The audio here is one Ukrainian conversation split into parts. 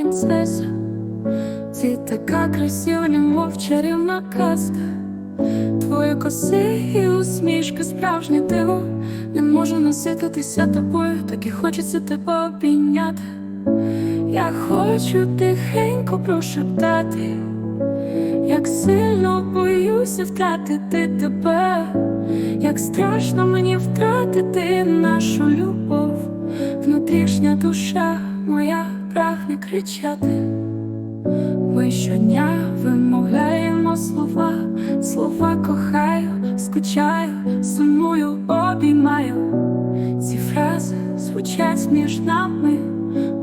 принцеса, ти така красива, немов чарівна казка. Твої коси і усмішка справжнє диво Не можу насититися тобою, так і хочеться тебе обійняти. Я хочу тихенько прошептати, як сильно боюся втратити тебе, як страшно мені втратити кричати. Ми щодня вимовляємо слова, слова кохаю, скучаю, сумую, обіймаю. Ці фрази звучать між нами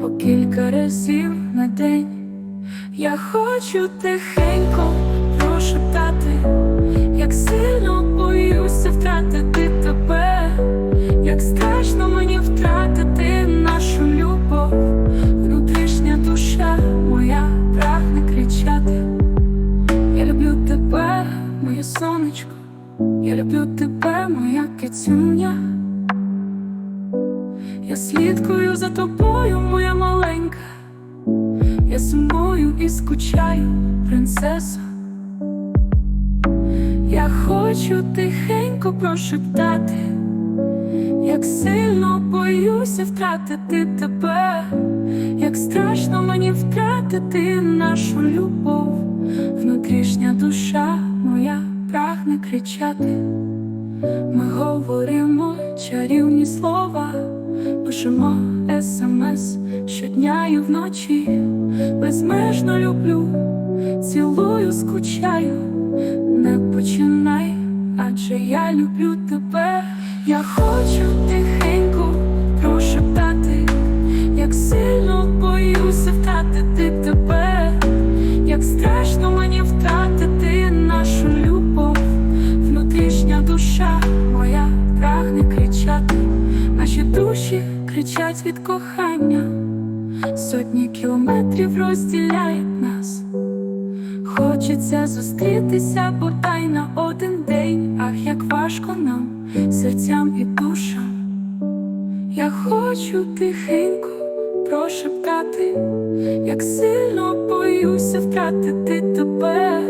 по кілька разів на день. Я хочу тихенько прошептати, як сильно боюся втратити я люблю тебе, моя кицюня. Я слідкую за тобою, моя маленька. Я сумую і скучаю, принцеса. Я хочу тихенько прошептати, як сильно боюся втратити тебе, як страшно мені втратити нашу любов, внутрішня душа кричати. Ми говоримо чарівні слова, пишемо смс щодня і вночі. Безмежно люблю, цілую, скучаю, не починай, адже я люблю тебе. Я хочу тихенько кричать від кохання, сотні кілометрів розділяють нас. Хочеться зустрітися бодай на один день, ах, як важко нам, серцям і душам. Я хочу тихенько прошептати, як сильно боюся втратити тебе,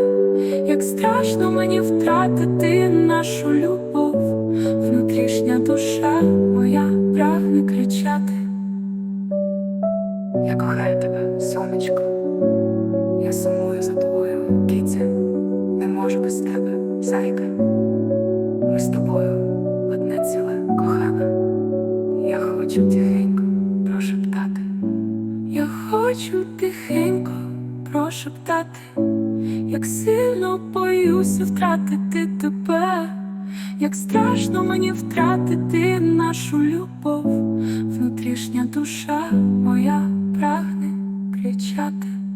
як страшно мені втратити нашу любов, кохаю тебе, сонечко. Я сумую за тобою, киця, не можу без тебе, зайка. Ми з тобою одне ціле кохана. Я хочу тихенько прошептати. Я хочу тихенько прошептати, як сильно боюся втратити тебе, як страшно мені втратити нашу любов, внутрішня душа моя прагне кричати.